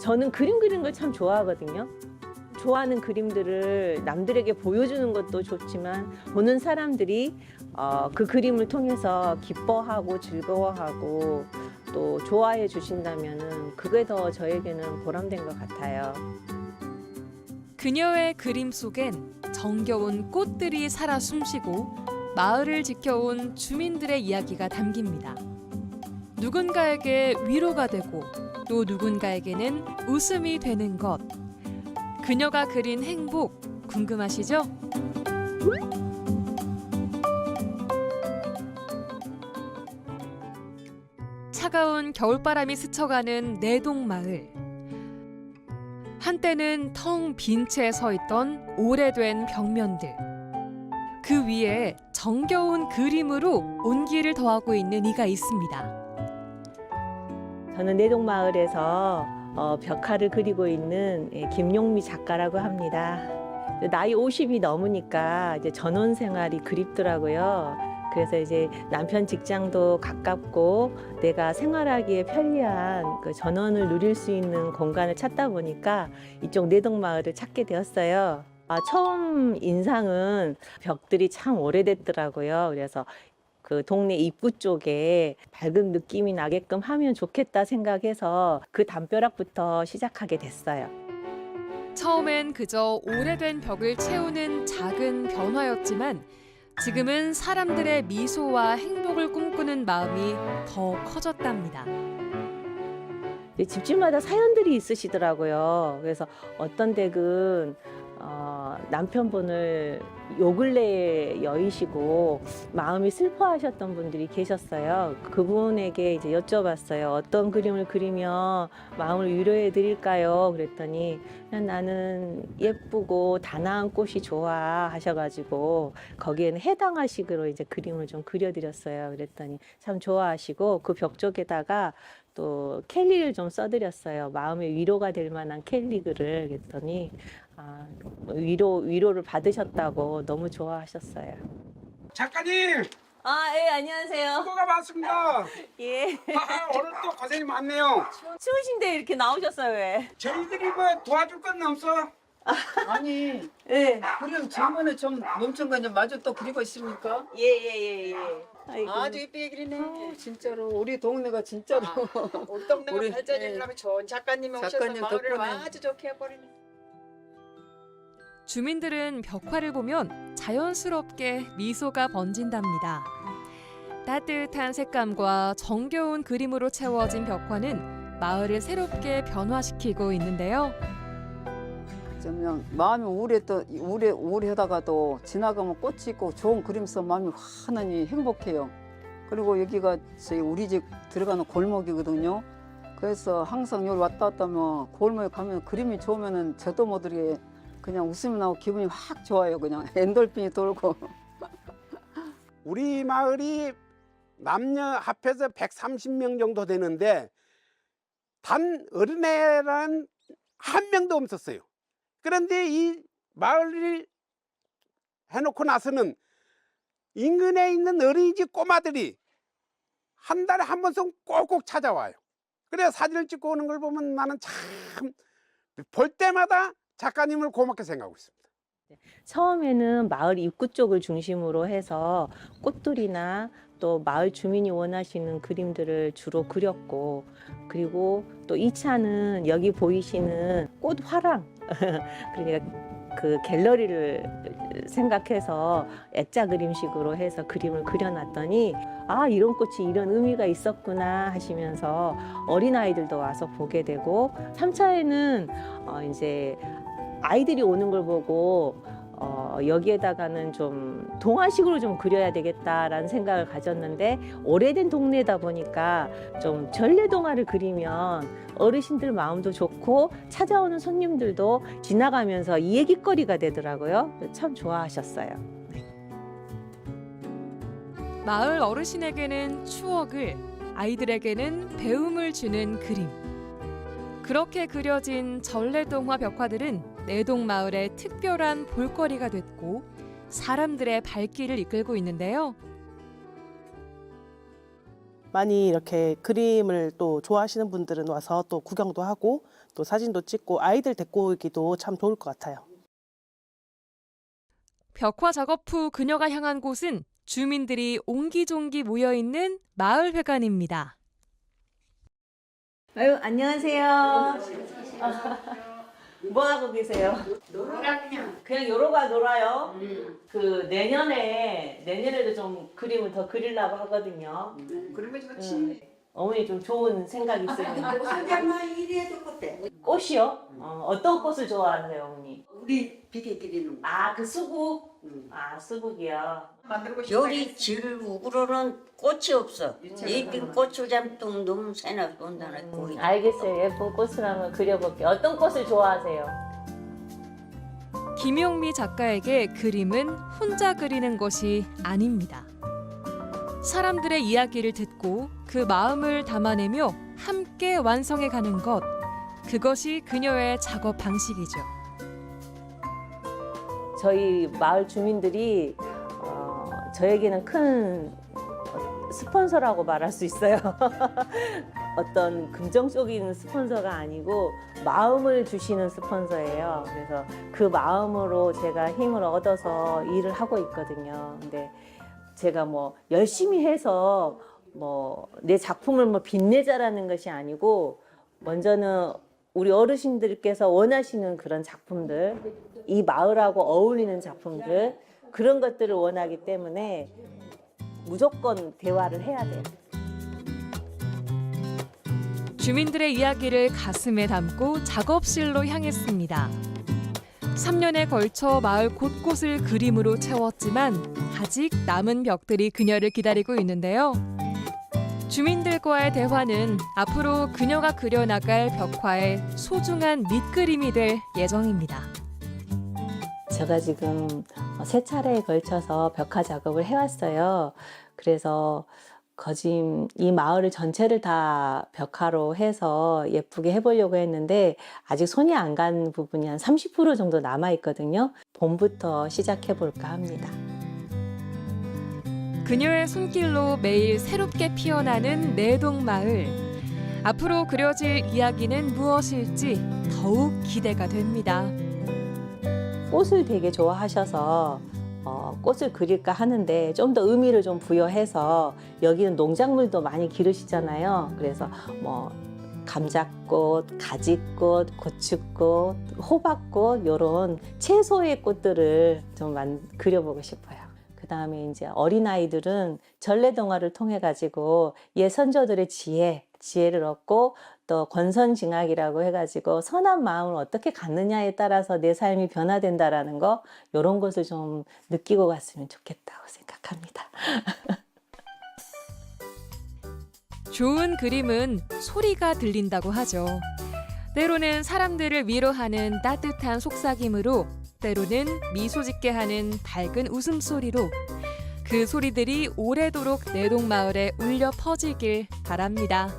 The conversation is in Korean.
저는 그림 그리는 걸 참 좋아하거든요. 좋아하는 그림들을 남들에게 보여주는 것도 좋지만 보는 사람들이 어, 그 그림을 통해서 기뻐하고 즐거워하고 또 좋아해 주신다면은 그게 더 저에게는 보람된 것 같아요. 그녀의 그림 속엔 정겨운 꽃들이 살아 숨쉬고 마을을 지켜온 주민들의 이야기가 담깁니다. 누군가에게 위로가 되고 또 누군가에게는 웃음이 되는 것. 그녀가 그린 행복 궁금하시죠? 차가운 겨울바람이 스쳐가는 내동마을. 한때는 텅 빈 채 서 있던 오래된 벽면들. 그 위에 정겨운 그림으로 온기를 더하고 있는 이가 있습니다. 저는 내동마을에서 어, 벽화를 그리고 있는 예, 김용미 작가라고 합니다. 나이 50이 넘으니까 이제 전원 생활이 그립더라고요. 그래서 이제 남편 직장도 가깝고 내가 생활하기에 편리한 그 전원을 누릴 수 있는 공간을 찾다 보니까 이쪽 내동마을을 찾게 되었어요. 아, 처음 인상은 벽들이 참 오래됐더라고요. 그래서 그 동네 입구 쪽에 밝은 느낌이 나게끔 하면 좋겠다 생각해서 그 담벼락부터 시작하게 됐어요. 처음엔 그저 오래된 벽을 채우는 작은 변화였지만 지금은 사람들의 미소와 행복을 꿈꾸는 마음이 더 커졌답니다. 집집마다 사연들이 있으시더라고요. 그래서 어떤 댁은 어, 남편분을 요 근래에 여의시고 마음이 슬퍼하셨던 분들이 계셨어요. 그분에게 이제 여쭤봤어요. 어떤 그림을 그리면 마음을 위로해 드릴까요? 그랬더니 그냥 나는 예쁘고 단아한 꽃이 좋아 하셔가지고 거기에는 해당하식으로 이제 그림을 좀 그려드렸어요. 그랬더니 참 좋아하시고 그 벽 쪽에다가 또 캘리를 좀 써드렸어요. 마음의 위로가 될 만한 캘리글을 그랬더니 아, 위로 위로를 받으셨다고 너무 좋아하셨어요. 작가님 아, 예, 안녕하세요. 수고가 많습니다. 예. 아, 오늘 또 고생이 많네요. 추우신데 이렇게 나오셨어요, 왜? 저희들이 뭐 도와줄 건 없어? 아니 예. 그럼 질문을 좀 멈춘 거냐 마저 또 그리고 있습니까? 예, 예, 예, 예. 아이고. 아주 이쁘게 그리네 진짜로 우리 동네가 진짜로 우리 동네가 우리, 발전이려면 좋은 작가님이 오셔서 작가님 마을을 덕분에. 아주 좋게 해버리네. 주민들은 벽화를 보면 자연스럽게 미소가 번진답니다. 따뜻한 색감과 정겨운 그림으로 채워진 벽화는 마을을 새롭게 변화시키고 있는데요. 마음이 우울했던 우울해 우울하다가도 지나가면 꽃이 있고 좋은 그림 써 마음이 환하니 행복해요. 그리고 여기가 저희 우리 집 들어가는 골목이거든요. 그래서 항상 여기 왔다 갔다 하면 골목에 가면 그림이 좋으면은 저도 모르게 그냥 웃음이 나고 기분이 확 좋아요. 그냥 엔돌핀이 돌고. 우리 마을이 남녀 합해서 130명 정도 되는데 단 어린애란 한 명도 없었어요. 그런데 이 마을을 해놓고 나서는 인근에 있는 어린이집 꼬마들이 한 달에 한 번씩 꼭꼭 찾아와요. 그래 사진을 찍고 오는 걸 보면 나는 참 볼 때마다 작가님을 고맙게 생각하고 있습니다. 처음에는 마을 입구 쪽을 중심으로 해서 꽃들이나 또 마을 주민이 원하시는 그림들을 주로 그렸고 그리고 또 2차는 여기 보이시는 꽃 화랑 그러니까 그 갤러리를 생각해서 액자 그림식으로 해서 그림을 그려놨더니 아 이런 꽃이 이런 의미가 있었구나 하시면서 어린 아이들도 와서 보게 되고 3차에는 어 이제 아이들이 오는 걸 보고 어, 여기에다가는 좀 동화식으로 좀 그려야 되겠다라는 생각을 가졌는데 오래된 동네다 보니까 좀 전래 동화를 그리면 어르신들 마음도 좋고 찾아오는 손님들도 지나가면서 이 얘기거리가 되더라고요. 참 좋아하셨어요. 마을 어르신에게는 추억을, 아이들에게는 배움을 주는 그림. 그렇게 그려진 전래동화 벽화들은 내동 마을의 특별한 볼거리가 됐고 사람들의 발길을 이끌고 있는데요. 많이 이렇게 그림을 또 좋아하시는 분들은 와서 또 구경도 하고 또 사진도 찍고 아이들 데리고 오기도 참 좋을 것 같아요. 벽화 작업 후 그녀가 향한 곳은 주민들이 옹기종기 모여 있는 마을 회관입니다. 아유 안녕하세요. 뭐 하고 계세요? 놀아 그냥. 그냥 요로가 놀아요. 그 내년에 내년에도 좀 그림을 더 그리려고 하거든요. 그러면 좀 음, 친. 어머니 좀 좋은 생각 있으면 한잔만 이래도 그때. 꽃이요? 어, 어떤 꽃을 좋아하세요, 어머니? 우리 비계 기리는 거. 아그 수국. 음. 아 수국이요. 만들고 싶다. 요리 질 우구로는 꽃이 없어. 이빈 고추잠뚱 너무 새나 본다는 음, 꼬리. 알겠어요. 예쁜 꽃을 한번 그려볼게요. 어떤 꽃을 좋아하세요? 김용미 작가에게 그림은 혼자 그리는 것이 아닙니다. 사람들의 이야기를 듣고 그 마음을 담아내며 함께 완성해 가는 것. 그것이 그녀의 작업 방식이죠. 저희 마을 주민들이 어, 저에게는 큰 스폰서라고 말할 수 있어요. 어떤 긍정적인 스폰서가 아니고 마음을 주시는 스폰서예요. 그래서 그 마음으로 제가 힘을 얻어서 일을 하고 있거든요. 근데 제가 뭐 열심히 해서 뭐 내 작품을 뭐 빛내자라는 것이 아니고 먼저는 우리 어르신들께서 원하시는 그런 작품들 이 마을하고 어울리는 작품들 그런 것들을 원하기 때문에 무조건 대화를 해야 돼요. 주민들의 이야기를 가슴에 담고 작업실로 향했습니다. 3년에 걸쳐 마을 곳곳을 그림으로 채웠지만 아직 남은 벽들이 그녀를 기다리고 있는데요. 주민들과의 대화는 앞으로 그녀가 그려나갈 벽화의 소중한 밑그림이 될 예정입니다. 제가 지금 세 차례에 걸쳐서 벽화 작업을 해왔어요. 그래서 거짐 이 마을을 전체를 다 벽화로 해서 예쁘게 해보려고 했는데 아직 손이 안 간 부분이 한 30% 정도 남아 있거든요. 봄부터 시작해 볼까 합니다. 그녀의 손길로 매일 새롭게 피어나는 내동 마을. 앞으로 그려질 이야기는 무엇일지 더욱 기대가 됩니다. 꽃을 되게 좋아하셔서 어, 꽃을 그릴까 하는데 좀 더 의미를 좀 부여해서 여기는 농작물도 많이 기르시잖아요. 그래서 뭐 감자꽃, 가지꽃, 고추꽃, 호박꽃 이런 채소의 꽃들을 좀 만, 그려보고 싶어요. 그 다음에 이제 어린 아이들은 전래동화를 통해 가지고 옛 선조들의 지혜, 지혜를 얻고 또 권선징악이라고 해가지고 선한 마음을 어떻게 갖느냐에 따라서 내 삶이 변화된다라는 거 이런 것을 좀 느끼고 갔으면 좋겠다고 생각합니다. 좋은 그림은 소리가 들린다고 하죠. 때로는 사람들을 위로하는 따뜻한 속삭임으로, 때로는 미소 짓게 하는 밝은 웃음소리로 그 소리들이 오래도록 내동마을에 울려 퍼지길 바랍니다.